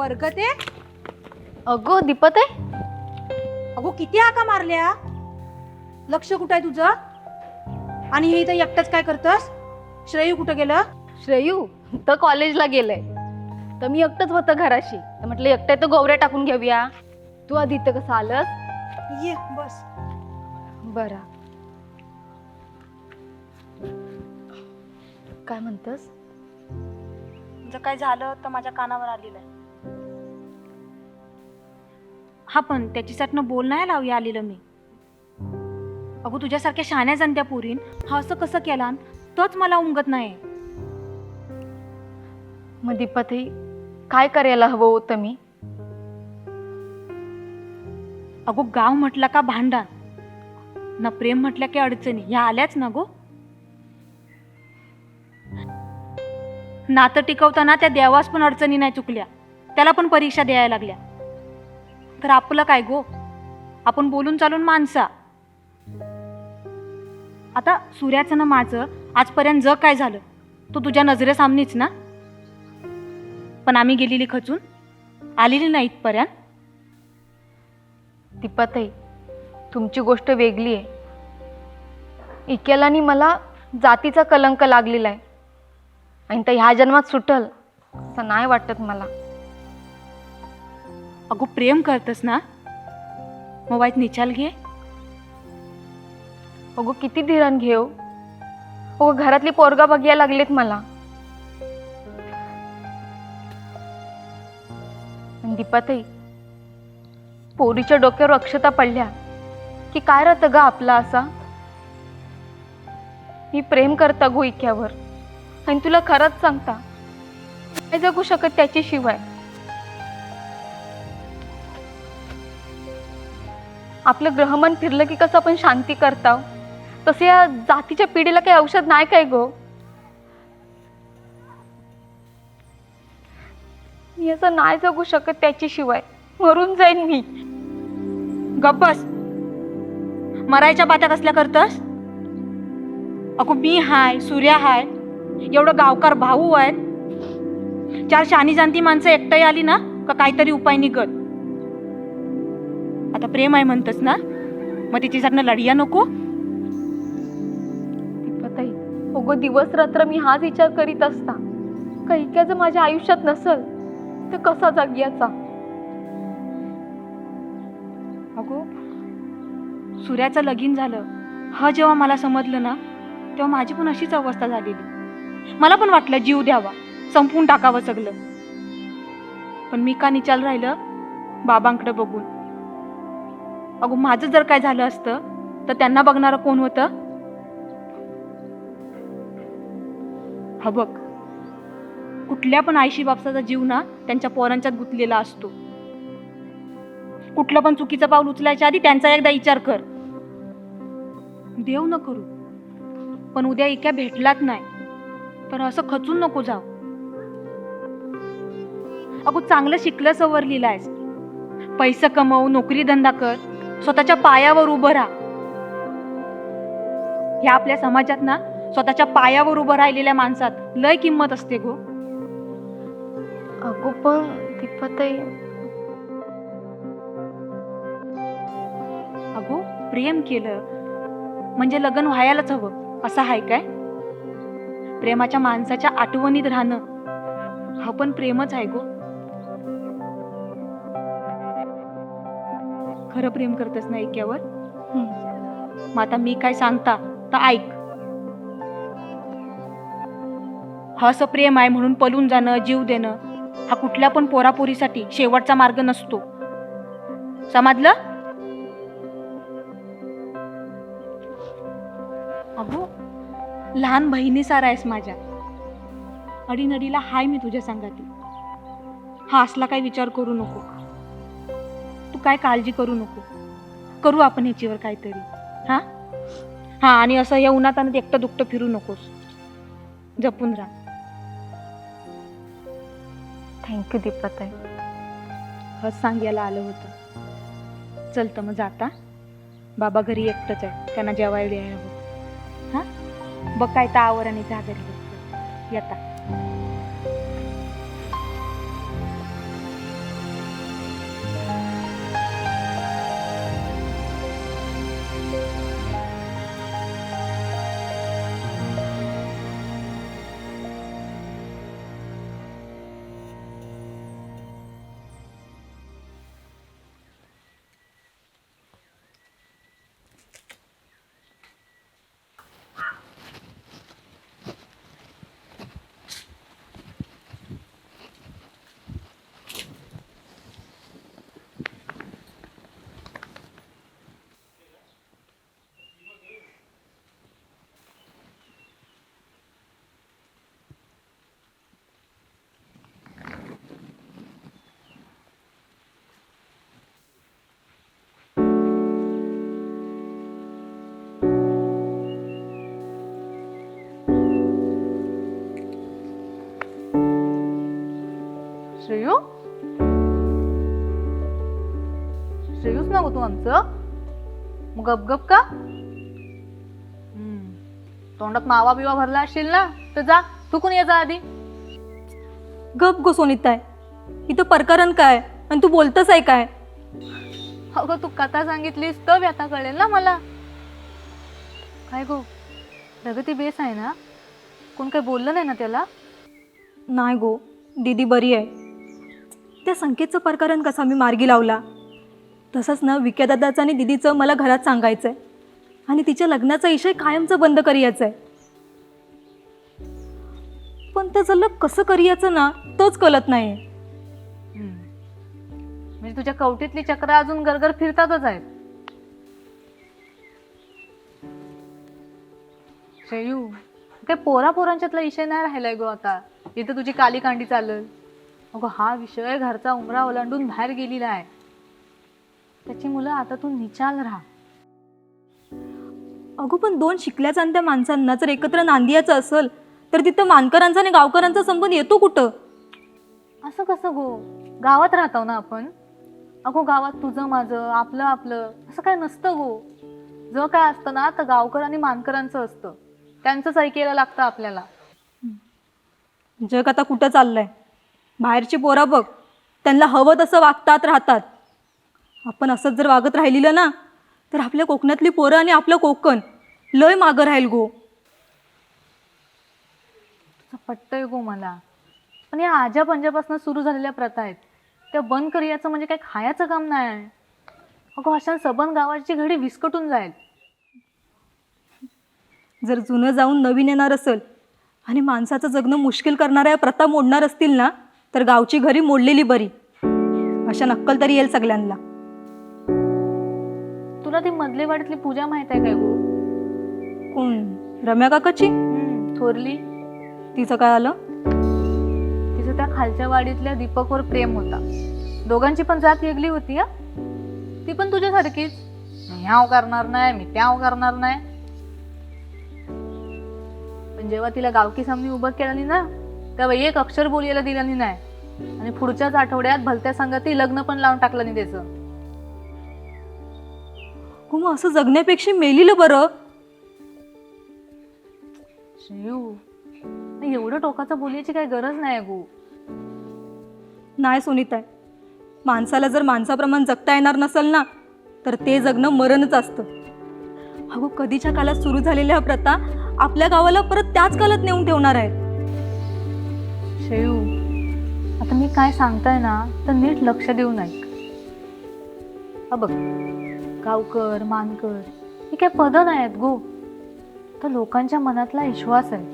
परगते. अगो दीपत. आहे अगो किती हाका मारल्या? लक्ष कुठं आहे तुझं? आणि हे इथं एकटंच काय करतस? श्रेयू कुठं गेलं? श्रेयू? तर कॉलेजला गेलंय. तर मी एकटंच होतं घराशी. तर म्हटलं एकट्या तर गौऱ्या टाकून घेऊया. तू आधी इथं कसं आलंस? ये बस. बरं. काय म्हणतस? जर काय झालं तर माझ्या कानावर आलेलं आहे. हा पण त्याच्यासाठीनं बोल नाही लावूया आलेलं मी. अगो तुझ्यासारख्या शहाण्या जनत्या पुरीन हा असं कसं केला तोच मला उमगत नाही मग दीपतही काय करायला हवं होतं मी? अगो गाव म्हटलं का भांडण? ना प्रेम म्हटलं की अडचणी ह्या आल्याच ना गो. नातं टिकवताना त्या देवास पण अडचणी नाही चुकल्या. त्याला पण परीक्षा द्यायला लागल्या. तर आपलं काय गो? आपण बोलून चालून माणसा. आता सूर्याचं ना माझं आजपर्यंत जग काय झालं? तो तुझ्या नजरेसामनीच ना? पण आम्ही गेलेली खचून आलेली नाही इथपर्यंत. दीपतही तुमची गोष्ट वेगळी आहे. इकेलानी मला जातीचा कलंक लागलेला आहे. आणि तर ह्या जन्मात सुटल असं नाही वाटत मला. अगो प्रेम करतस ना? मोबाईल निचाल घे. अगो किती धीरण घेऊ हो. अगो घरातली पोरगा बघायला लागलेत मला. दीपाताई पोरीच्या डोक्यावर अक्षता पडल्या. की काय राहतं ग आपला असा? मी प्रेम करता गो इक्यावर. आणि तुला खरंच सांगता नाही जगू शकत त्याच्याशिवाय. आपलं ग्रहमन फिरलं की कसं आपण शांती करता? तसं या जातीच्या पिढीला काही औषध नाही काय गो? मी असं नाही जगू शकत त्याच्याशिवाय. मरून जाईन मी. गप्पस मरायच्या बात्या कसल्या करतस? अगो मी हाय सूर्या हाय. एवढं गावकार भाऊ आहेत चार शानी जाणती माणसं एकटाही आली ना का काहीतरी उपाय निघत? आता प्रेम आहे म्हणतस ना? मग तिच्यासाठी लढिया नको? दीपाताई अगो दिवस रात्र मी हाच विचार करीत असता. कैक्याचं माझ्या आयुष्यात नसल तर कसा जाग्याचा अगो सूर्याचं लगीन झालं. ह जेव्हा मला समजलं ना तेव्हा माझी पण अशीच अवस्था झालेली. मला पण वाटलं जीव द्यावा संपवून टाकावं सगळं. पण मी का निचाल राहिलं? बाबांकडे बघून. अगो माझं जर काय झालं असतं तर त्यांना बघणारं कोण होतं? हा बघ कुठल्या पण आईशी बापसाचा जीव ना त्यांच्या पोरांच्यात गुंतलेला असतो. कुठलं पण चुकीचं पाऊल उचलायच्या आधी त्यांचा एकदा विचार कर. देव न करू. पण उद्या इक्या भेटलाच नाही तर असं खचून नको जाऊ. अगो चांगलं शिकलं सवरलेलं आहेस. पैसे कमव नोकरी धंदा कर. स्वतःच्या पायावर उभं राहा. ह्या आपल्या समाजात ना स्वतःच्या पायावर उभं राहिलेल्या माणसात लय किंमत असते गो. अगो पण दीपाताई अगो प्रेम केलं म्हणजे लग्न व्हायलाच हवं. असं आहे काय? प्रेमाच्या माणसाच्या आठवणीत राहणं हा पण प्रेमच आहे गो. खरं प्रेम करतस ना ऐक्यावर. मग आता मी काय सांगता तर ऐक. हा असं प्रेम आहे म्हणून पलून जाणं जीव देणं हा कुठल्या पण पोरापोरीसाठी शेवटचा मार्ग नसतो. समजलं? अगो लहान बहिणी सारा आहेस माझ्या. अडीनडीला हाय मी तुझ्या संगाती. हा असला काही विचार करू नको. काय काळजी करू नको. करू आपण ह्याच्यावर काहीतरी. हा? हा आणि असं या उन्हात आणत एकटं दुकटं फिरू नकोस. जपून राहा. थँक्यू दीपाताई हस सांगायला आलं होतं. चल तर मग जाता. बाबा घरी एकटंच आहे. त्यांना जेवायला द्यायला हवं. हा? बघ काय तर आवर आणि जा घरी. येता. श्रेयू श्रेयूच ना गो तू आमचं मग गपगप का हम्म. तोंडात मावा बिवा भरला असशील ना तर जा तू कोण ये जा आधी गप गो सोनिताय इथं प्रकरण काय? आणि तू बोलतच आहे काय? अगं तू कथा सांगितलीस तर व्यथा कळेल ना मला. काय गो? प्रगती बेस आहे ना? कोण काही बोललं नाही ना त्याला? नाही गो. दीदी बरी आहे. त्या संकेतचं प्रकरण कसा मी मार्गी लावला? तसंच ना विक्यादादाचं आणि दीदीचं मला घरात सांगायचं आहे आणि तिच्या लग्नाचा विषय कायमचं बंद करायचं आहे पण त्याचं जलग कसं करायचं ना तोच कळत नाही म्हणजे तुझ्या कवटीतली चक्र अजून गरगर फिरतातच आहेत. शयू ते पोरा पोरांच्यातला विषय नाही राहिलाय गो आता. इथं तुझी काली कांडी चालल. अगो हा विषय घरचा उमरा ओलांडून बाहेर गेलेला आहे. त्याची मुलं आता तू निचाल राहा. अगो पण दोन शिकल्या जाणत्या माणसांना जर एकत्र नांदियाचं असेल तर तिथं मानकरांचा आणि गावकरांचा संबंध येतो कुठं? असं कसं गो? गावात राहतो ना आपण? अगो गावात तुझं माझं आपलं आपलं असं काय नसतं गो. जर काय असतं ना तर गावकर आणि मानकरांचं असतं. त्यांचंच ऐकायला लागतं आपल्याला. जग आता कुठं चाललंय? बाहेरची पोरा बघ त्यांना हवं तसं वागतात राहतात. आपण असंच जर वागत राहिलेलं ना तर आपल्या कोकणातली पोरं आणि आपलं कोकण लय मागं राहील गो. पटतंय गो मला. पण या आजा पंजापासून सुरू झालेल्या प्रथा आहेत. त्या बंद करियाचं म्हणजे काही खायचं काम नाही आहे. अगो अशा सबन गावाची घडी विस्कटून जाईल. जर जुनं जाऊन नवीन येणार असेल आणि माणसाचं जगणं मुश्किल करणाऱ्या प्रथा मोडणार असतील ना तर गावची घरी मोडलेली बरी. अशा नक्कल तरी येईल सगळ्यांना. तुला ती मधले वाडीतली पूजा माहीत आहे काय गो? कोण? रम्या काकाची? थोरली. तिचं काय आलं? तिचं त्या खालच्या वाडीतल्या दीपकवर प्रेम होता. दोघांची पण जात वेगळी होती हा? ती पण तुझ्यासारखीच. मी ह्याव करणार नाही मी त्याव करणार नाही. पण जेव्हा तिला गावकी सामनी उभं केलं ना तेव्हा एक अक्षर बोलायला दिलं नाही. आणि पुढच्याच आठवड्यात भलत्या संगती लग्न पण लावून टाकलं नाही त्याचं. हो मग असं जगण्यापेक्षा मेलीलं बरं. शिव एवढं टोकाचं बोलायची काही गरज नाही गो नाही सुनीताय माणसाला जर माणसाप्रमाणे जगता येणार नसेल ना तर ते जगणं मरणच असतं. अगो कधीच्या काळात सुरू झालेल्या ह्या प्रथा आपल्या गावाला परत त्याच काळात नेऊन ठेवणार आहेत. शेयू आता मी काय सांगताय ना तर नीट लक्ष देऊन ऐक. हा बघ गावकर मानकर ही काय पदं नाही आहेत गो. तर लोकांच्या मनातला विश्वास आहे.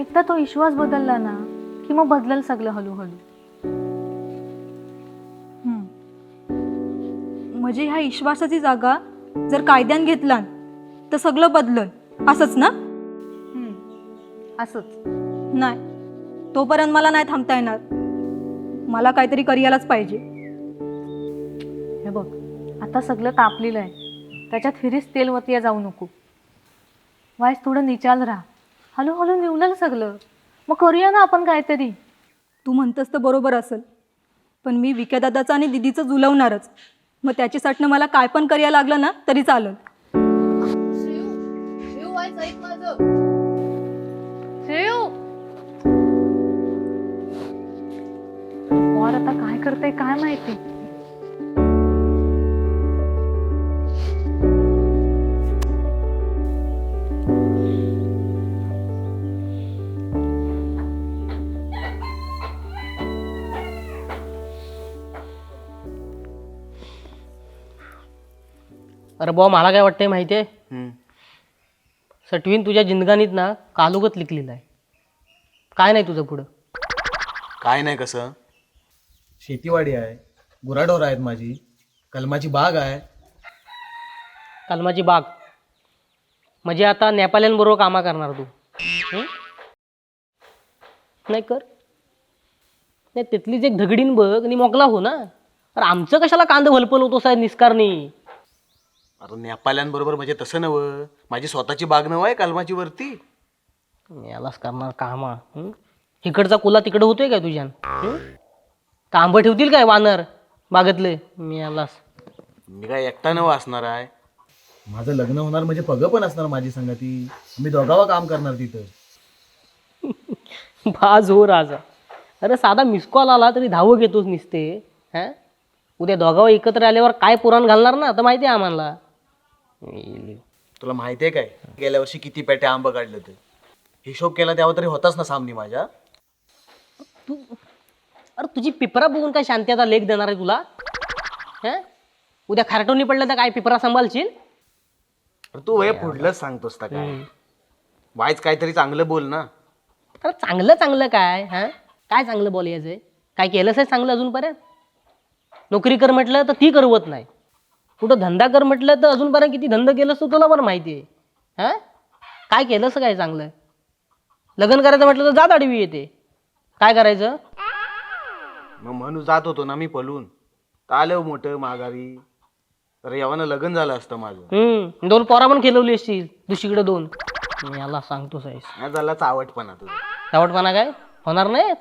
एकदा तो विश्वास बदलला ना की मग बदलल सगळं हळूहळू. हम्म. म्हणजे ह्या विश्वासाची जागा जर कायद्यान घेतला तर सगळं बदलन. असंच ना? असंच. नाही. तोपर्यंत मला नाही थांबता येणार. मला काहीतरी करियालाच पाहिजे. हे बघ आता सगळं तापलेलं आहे. त्याच्यात फिरीस तेलवतिया जाऊ नको. वाईस थोडं निचाल राहा. हळूहळू निवलं सगळं. मग करूया ना आपण काहीतरी. तू म्हणतस तर बरोबर असेल. पण मी विक्यादादाचं आणि दिदीचं जुलवणारच. मग त्याच्यासाठी मला काय पण करायला लागलं ना तरी चालेल. और आता काय करते काय माहिती? अरे बुवा मला काय वाटतंय माहिती आहे सटवीन तुझ्या जिंदगानीत ना कालुगत लिखलेलं आहे. काय नाही तुझं पुढं? काय नाही कसं? शेतीवाडी आहे गुराढोर आहेत माझी कलमाची बाग आहे. कलमाची बाग. म्हणजे आता नेपाल्यांबरोबर कामा करणार तू. हं? नाही कर. नाही तिथलीच एक धगडीन बघ आणि मोकला हो ना. अरे आमचं कशाला कांद भलपल होतो साहेब निस्कारणी अरे नेपाल्यांबरोबर म्हणजे तसं नवं माझी स्वतःची बाग नव आहे कलमाची वरती. यालाच करणार कामा. हं? इकडचा कुला तिकडं होतोय काय तुझ्यान? हं? का आंबं ठेवतील काय वानर? बागतले मी आलास. मी काय एकटा नवं असणार आहे? माझं लग्न होणार म्हणजे पग पण असणार माझी संगती. मी दोघावा काम करणार तिथं. बाज हो राजा. अरे साधा मिस कॉल आला तरी धावं घेतोच निसते हा? उद्या दोघांवर एकत्र आल्यावर काय पुराण घालणार ना? तर माहिती आहे आम्हाला. तुला माहिती आहे काय? गेल्या वर्षी किती पेट्या आंबा काढलं ते हिशोब केला तेव्हा तरी होताच ना सामनी माझ्या? तू अरे तुझी पिपरा बघून काय शांतीचा लेख देणार आहे तुला? हा? उद्या खारटवणी पडलं तर काय पिपरा सांभाळशील? अरे तू वय पुढलंच सांगतोस का वायच काहीतरी चांगलं बोल ना. अरे चांगलं चांगलं काय? हा? काय चांगलं बोलायचं काय केलंच आहे चांगलं अजूनपर्यंत? नोकरी कर म्हटलं तर ती करवत नाही. कुठं धंदा कर म्हटलं तर अजूनपर्यंत किती धंदा केलंस तर तुला पण माहिती आहे. हा? काय केलंस काय चांगलं? लग्न करायचं म्हटलं तर जात आडवी येते. काय करायचं? मग म्हणून जात होतो ना मी पलून. तर आलं हो मोठं माघारी. तर यावानं लग्न झालं असतं माझं. हम्म दोन पोरा पण खेळवली असतील दुसरीकडे दोन. मी याला सांगतो साईस नाही झाला चावटपणा तुझा. चावटपणा काय? होणार नाहीत?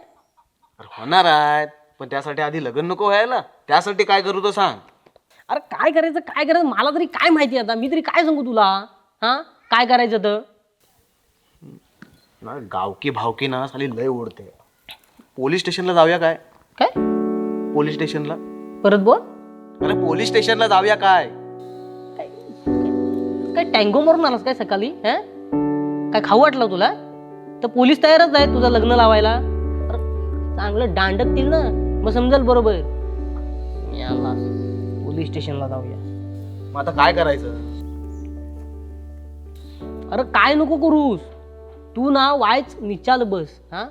अरे होणार आहेत पण त्यासाठी आधी लग्न नको व्हायला. त्यासाठी काय करू तर सांग. अरे काय करायचं काय करायचं? मला तरी काय माहिती आता? मी तरी काय सांगू तुला? हा? काय करायचं तर? ना गावकी भावकी ना साली लय ओढते. पोलीस स्टेशनला जाऊया काय? काय? पोलीस स्टेशनला. परत बोल. अरे पोलीस स्टेशनला जाऊया काय? काय टँगो मारून आलास काय सकाळी हा? काय खाऊ वाटलं तुला? तर पोलीस तयारच आहेत तुझं लग्न लावायला. अरे, चांगलं दांडकतील ना. मग समजेल बरोबर. याला पोलीस स्टेशनला जाऊया. मग आता काय करायचं? अरे काय नको करूस? तू ना वायच निचाल बस हा?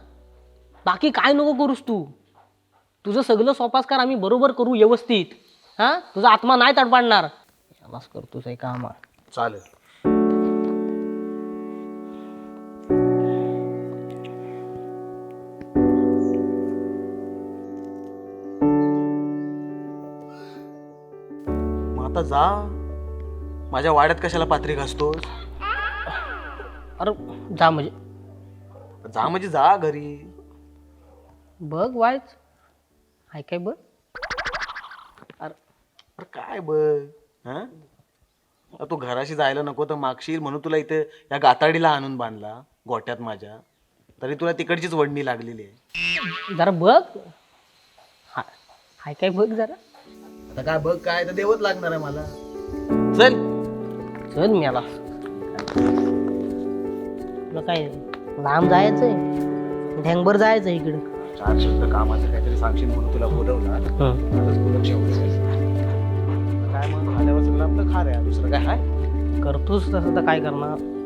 बाकी काय नको करूस तू? तुझं सगळं सोपासकार आम्ही बरोबर करू व्यवस्थित. हा? तुझा आत्मा नाही तडपाडणार. यालाच करतोस आहे काम. चालेल. मग आता जा. माझ्या वाड्यात कशाला पात्री घासतोस? अरे जा म्हणजे. जा म्हणजे जा घरी. बघ वायच हाय काय बघ. अरे अरे काय बघ हा? तू घराशी जायला नको तर मागशील म्हणून तुला इथे या गाताडीला आणून बांधला गोट्यात माझ्या. तरी तुला तिकडचीच वडणी लागलेली आहे. जरा बघ. हा- हाय काय बघ जरा. आता काय बघ काय तर देवच लागणार आहे मला. चल. चल मी आला तुला काय लांब जायचंय? ढेंगभर जायचं इकडं. चार शब्द कामाचं काहीतरी सांगशील म्हणून तुला बोलवला. आताच काय मग? आल्यावर सगळं आपलं खार आहे. दुसरं काय? हाय? करतोस तसं तर काय करणार?